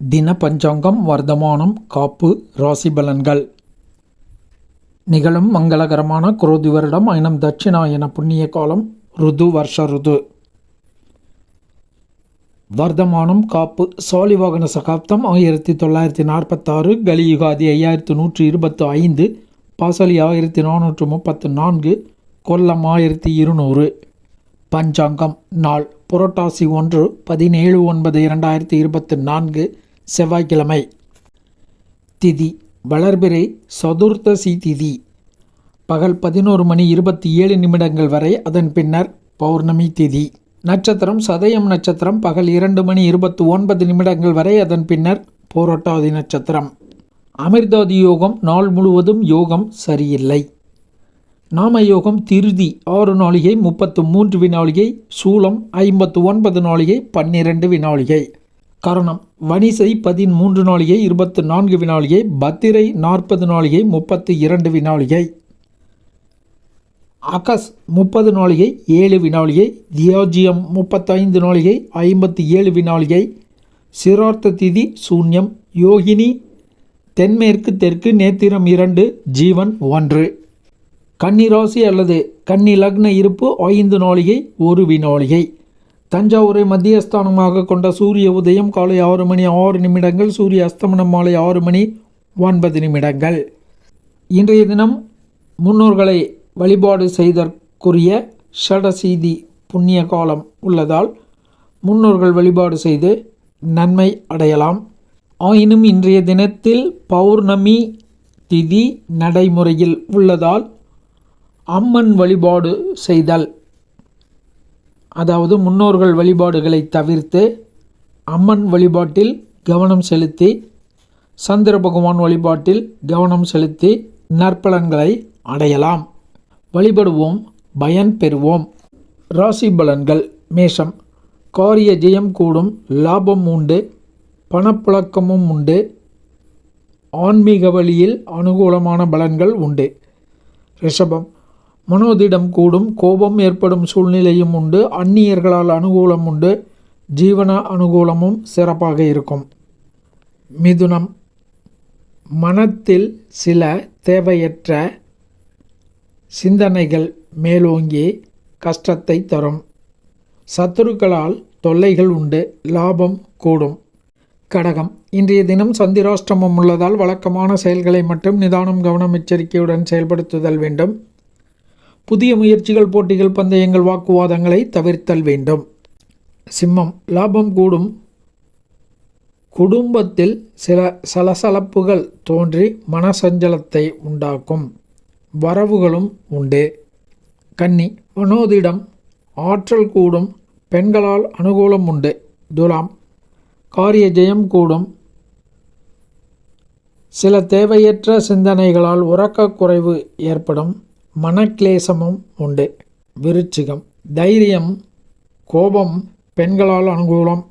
தின பஞ்சாங்கம் வர்த்தமானம் காப்பு ராசி பலன்கள். நிகழும் மங்களகரமான குரோதி வருடம் ஐனம் தட்சிணாயன புண்ணிய காலம் ருது வருஷ ருது. வர்த்தமானம் காப்பு சாலிவாகன சகாப்தம் ஆயிரத்தி தொள்ளாயிரத்தி நாற்பத்தாறு கலியுகாதி ஐயாயிரத்தி நூற்றி இருபத்து ஐந்து பாசலி ஆயிரத்தி நானூற்று முப்பத்து நான்கு கொல்லம் ஆயிரத்தி இருநூறு. பஞ்சாங்கம் நாள் புரட்டாசி ஒன்று பதினேழு ஒன்பது இரண்டாயிரத்தி இருபத்தி நான்கு செவ்வாய்க்கிழமை. திதி. வளர்பிறை சதுர்த்தசி திதி. பகல் பதினோரு மணி இருபத்தி ஏழு நிமிடங்கள் வரை அதன் பின்னர் பௌர்ணமி திதி. நட்சத்திரம் சதயம் நட்சத்திரம் பகல் இரண்டு மணி இருபத்தி ஒன்பது நிமிடங்கள் வரை அதன் பின்னர் போராட்டாதி நட்சத்திரம். அமிர்தாதி யோகம் நாள் முழுவதும் யோகம் சரியில்லை. நாம யோகம் திருதி ஆறு நாளிகை முப்பத்து மூன்று வினாளிகை சூலம் ஐம்பத்து ஒன்பது நாளிகை பன்னிரண்டு வினாளிகை. காரணம். வணிசை பதிமூன்று நாளிகை இருபத்து நான்கு வினாளிகை பத்திரை நாற்பது நாளிகை முப்பத்து இரண்டு வினாளிகை. அகஸ் முப்பது நாளிகை ஏழு வினாளிகை தியோஜியம் முப்பத்தைந்து நாளிகை ஐம்பத்தி ஏழு வினாளிகை. சிரார்த்த திதி சூன்யம் யோகினி தென்மேற்கு தெற்கு நேத்திரம் இரண்டு ஜீவன் ஒன்று. கன்னிராசி அல்லது கன்னி லக்ன இருப்பு ஐந்து நாளிகை ஒரு வினாளிகை. தஞ்சாவூரை மத்தியஸ்தானமாக கொண்ட சூரிய உதயம் காலை ஆறு மணி ஆறு நிமிடங்கள் சூரிய அஸ்தமனம் மாலை ஆறு மணி ஒன்பது நிமிடங்கள். இன்றைய தினம் முன்னோர்களை வழிபாடு செய்தற்குரிய ஷடசீதி புண்ணிய காலம் உள்ளதால் முன்னோர்கள் வழிபாடு செய்து நன்மை அடையலாம். ஆயினும் இன்றைய தினத்தில் பௌர்ணமி திதி நடைமுறையில் உள்ளதால் அம்மன் வழிபாடு செய்தல் அதாவது முன்னோர்கள் வழிபாடுகளை தவிர்த்து அம்மன் வழிபாட்டில் கவனம் செலுத்தி சந்திர பகவான் வழிபாட்டில் கவனம் செலுத்தி நற்பலன்களை அடையலாம். வழிபடுவோம் பயன் பெறுவோம். ராசி பலன்கள் மேஷம். காரிய ஜெயம் கூடும் லாபம் உண்டு பணப்புழக்கமும் உண்டு ஆன்மீக வழியில் அனுகூலமான பலன்கள் உண்டு. ரிஷபம். மனோதிடம் கூடும் கோபம் ஏற்படும் சூழ்நிலையும் உண்டு அந்நியர்களால் அனுகூலம் உண்டு ஜீவன அனுகூலமும் சிறப்பாக இருக்கும். மிதுனம். மனத்தில் சில தேவையற்ற சிந்தனைகள் மேலோங்கி கஷ்டத்தை தரும். சத்துருக்களால் தொல்லைகள் உண்டு லாபம் கூடும். கடகம். இன்றைய தினம் சந்திராஷ்டமம் உள்ளதால் வழக்கமான செயல்களை மட்டும் நிதானம் கவனம் எச்சரிக்கையுடன் செயல்படுத்துதல் வேண்டும். புதிய முயற்சிகள் போட்டிகள் பந்தயங்கள் வாக்குவாதங்களை தவிர்த்தல் வேண்டும். சிம்மம் லாபம் கூடும். குடும்பத்தில் சில சலசலப்புகள் தோன்றி மனசஞ்சலத்தை உண்டாக்கும். வரவுகளும் உண்டு. கன்னி மனோதிடம் ஆற்றல் கூடும். பெண்களால் அனுகூலம் உண்டு. துலாம் காரிய ஜெயம் கூடும். சில தேவையற்ற சிந்தனைகளால் உறக்க குறைவு ஏற்படும். மனக்லேசமும் உண்டு. விருச்சிகம். தைரியம் கோபம் பெண்களால் அனுகூலம்.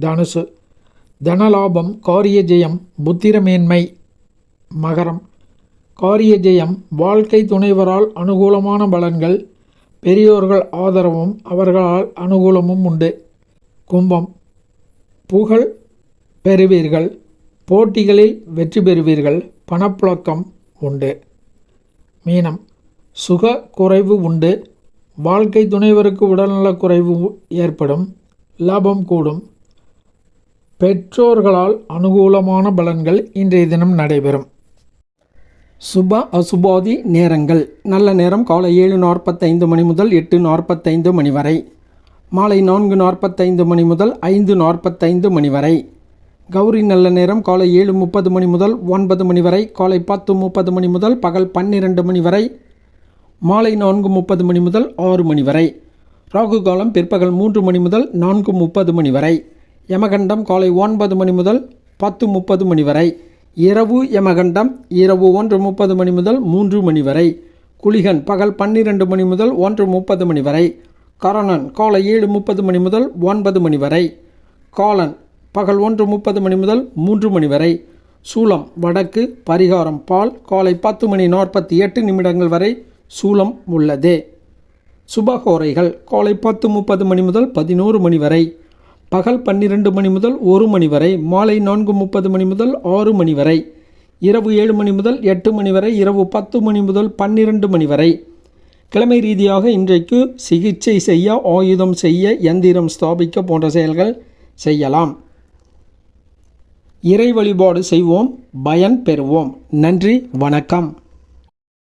தனுசு. தனலாபம் காரிய ஜெயம் புத்திரமேன்மை. மகரம். காரிய ஜெயம் வாழ்க்கை துணைவரால் அனுகூலமான பலன்கள். பெரியோர்கள் ஆதரவும் அவர்களால் அனுகூலமும் உண்டு. கும்பம். புகழ் பெறுவீர்கள். போட்டிகளில் வெற்றி பெறுவீர்கள். பணப்புழக்கம் உண்டு. மீனம். சுக குறைவு உண்டு. வாழ்க்கை துணைவருக்கு உடல்நலக் குறைவு ஏற்படும். லாபம் கூடும். பெற்றோர்களால் அனுகூலமான பலன்கள் இன்றைய தினம் நடைபெறும். சுப அசுபாதி நேரங்கள். நல்ல நேரம் காலை ஏழு நாற்பத்தைந்து மணி முதல் எட்டு நாற்பத்தைந்து மணி வரை. மாலை நான்கு நாற்பத்தைந்து மணி முதல் ஐந்து நாற்பத்தைந்து மணி வரை. கௌரி நல்ல நேரம் காலை ஏழு முப்பது மணி முதல் ஒன்பது மணி வரை. காலை பத்து முப்பது மணி முதல் பகல் பன்னிரெண்டு மணி வரை. மாலை நான்கு முப்பது மணி முதல் ஆறு மணி வரை. ராகு காலம் பிற்பகல் மூன்று மணி முதல் நான்கு முப்பது மணி வரை. யமகண்டம் காலை ஒன்பது மணி முதல் பத்து முப்பது மணி வரை. இரவு யமகண்டம் இரவு ஒன்று முப்பது மணி முதல் மூன்று மணி வரை. குளிகன் பகல் பன்னிரண்டு மணி முதல் ஒன்று முப்பது மணி வரை. கரணன் காலை ஏழு முப்பது மணி முதல் ஒன்பது மணி வரை. காலன் பகல் ஒன்று முப்பது மணி முதல் மூன்று மணி வரை. சூலம் வடக்கு பரிகாரம் பால் காலை பத்து மணி நாற்பத்தி எட்டு நிமிடங்கள் வரை. சூலம் உள்ளது. சுபகோரைகள் காலை பத்து முப்பது மணி முதல் பதினோரு மணி வரை பகல் பன்னிரெண்டு மணி முதல் ஒரு மணி வரை மாலை நான்கு முப்பது மணி முதல் ஆறு மணி வரை இரவு ஏழு மணி முதல் எட்டு மணி வரை இரவு பத்து மணி முதல் பன்னிரெண்டு மணி வரை. கிழமை ரீதியாக இன்றைக்கு சிகிச்சை செய்ய ஆயுதம் செய்ய எந்திரம் ஸ்தாபிக்க போன்ற செயல்கள் செய்யலாம். இறை வழிபாடு செய்வோம் பயன் பெறுவோம். நன்றி வணக்கம்.